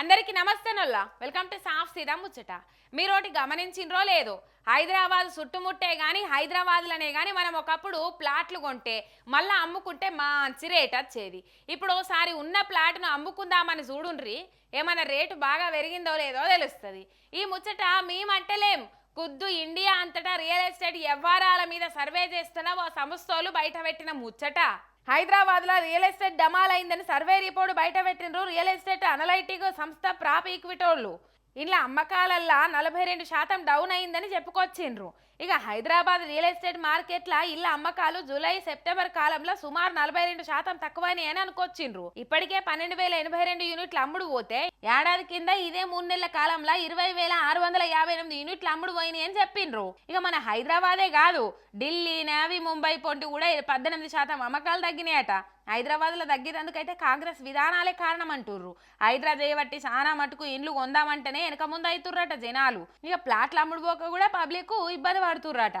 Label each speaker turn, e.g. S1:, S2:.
S1: అందరికీ నమస్తేనొల్లా welcome to సాఫ్ సీదా ముచ్చట మీరోటి గమనించినరో లేదో? హైదరాబాద్ చుట్టుముట్టే కానీ హైదరాబాద్లోనే కానీ మనం ఒకప్పుడు ప్లాట్లు కొంటే మళ్ళీ అమ్ముకుంటే మంచి రేట్ వచ్చేది. ఇప్పుడు ఒకసారి ఉన్న ప్లాట్ను అమ్ముకుందామని చూడుండ్రి ఏమైనా రేటు బాగా పెరిగిందో లేదో తెలుస్తుంది. ఈ ముచ్చట మేమంటలేం కుద్దు ఇండియా అంతటా రియల్ ఎస్టేట్ వ్యవహారాల మీద సర్వే చేస్తున్న ఓ సంస్థలు బయట పెట్టిన ముచ్చట. హైదరాబాద్లో రియల్ ఎస్టేట్ డమాల్ అయిందని సర్వే రిపోర్ట్ బయట పెట్టినరు రియల్ ఎస్టేట్ అనలైటిక్ సంస్థ ప్రాప్ ఈక్విటోళ్ళు ఇంట్లో అమ్మకాలల్లా నలభై రెండు శాతం డౌన్ అయిందని చెప్పుకొచ్చిండ్రు. ఇక హైదరాబాద్ రియల్ ఎస్టేట్ మార్కెట్ల ఇళ్ళ అమ్మకాలు జూలై సెప్టెంబర్ కాలంలో సుమారు నలభై రెండు శాతం తక్కువని అని అనుకొచ్చిండ్రు. ఇప్పటికే పన్నెండు వేల ఎనభై రెండు యూనిట్లు అమ్ముడు పోతే ఏడాది కింద ఇదే మూడు నెలల కాలంలో ఇరవై వేల ఆరు వందల యాభై ఎనిమిది యూనిట్లు అమ్ముడు పోయినాయి అని చెప్పిండ్రు. ఇక మన హైదరాబాదే కాదు ఢిల్లీ నావీ ముంబై పొంటి కూడా పద్దెనిమిది శాతం అమ్మకాలు తగ్గినాయట. హైదరాబాద్లో తగ్గినందుకైతే కాంగ్రెస్ విధానాలే కారణం అంటుర్రు హైదరాబాద్ చేయబట్టి చాలా మటుకు ఇండ్లు కొందామంటేనే వెనక ముందు అవుతుర్రట జనాలు. ఇక ప్లాట్లు అమ్ముడు పోక కూడా పబ్లిక్ ఇబ్బంది పడుతుర్రట